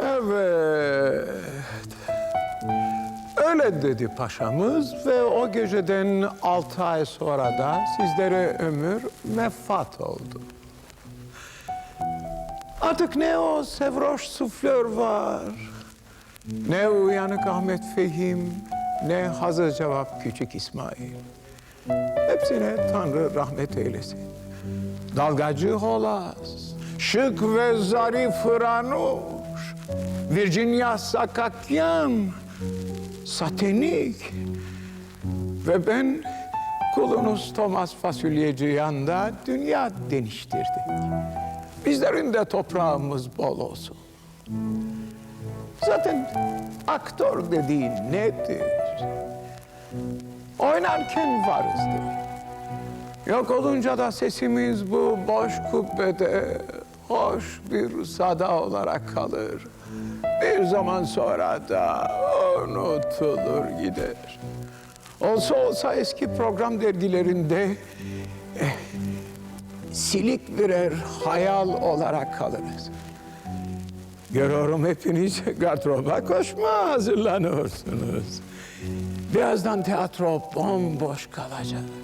Evet. Öyle dedi paşamız ve o geceden altı ay sonra da sizlere ömür mefat oldu. Artık ne o Sevroş suflör var, ne uyanık Ahmet Fehim, ne hazır cevap küçük İsmail. Hepsine Tanrı rahmet eylesin. Dalgacı Holas, şık ve zarif Ranuş, Virginia Sakakyan, Satenik ve ben kulunuz Thomas Fasulyeci yanında dünya deniştirdik. Bizlerin de toprağımız bol olsun. Zaten aktör dediğin nedir? Oynarken varızdır. Yok olunca da sesimiz bu boş kubbede hoş bir sada olarak kalır. Bir zaman sonra da unutulur gider. Olsa olsa eski program dergilerinde eh, silik birer hayal olarak kalırız. Görüyorum hepiniz gardıroba koşma hazırlanıyorsunuz. Birazdan tiyatro bomboş kalacak.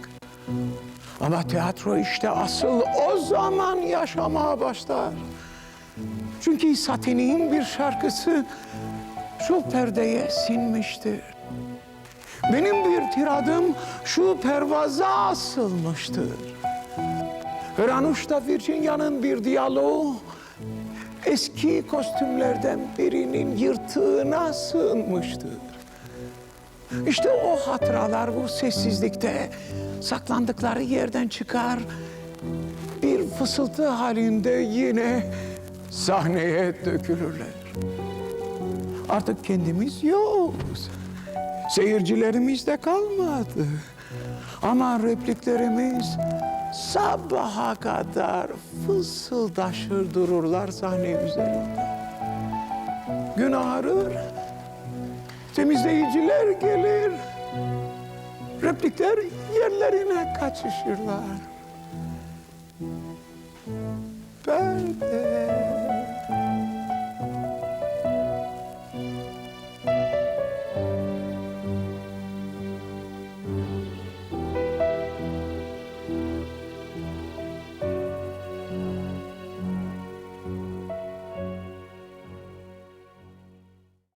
Ama tiyatro işte asıl o zaman yaşamaya başlar. Çünkü Satini'nin bir şarkısı şu perdeye sinmiştir. Benim bir tiradım şu pervaza asılmıştır. Ranuş'ta Virginia'nın bir diyaloğu eski kostümlerden birinin yırtığına sığınmıştır. İşte o hatıralar bu sessizlikte saklandıkları yerden çıkar. Bir fısıltı halinde yine sahneye dökülürler. Artık kendimiz yokuz. Seyircilerimiz de kalmadı. Ama repliklerimiz sabaha kadar fısıldaşır dururlar sahne üzerinde. Gün ağrır, temizleyiciler gelir. Replikler yerlerine kaçışırlar.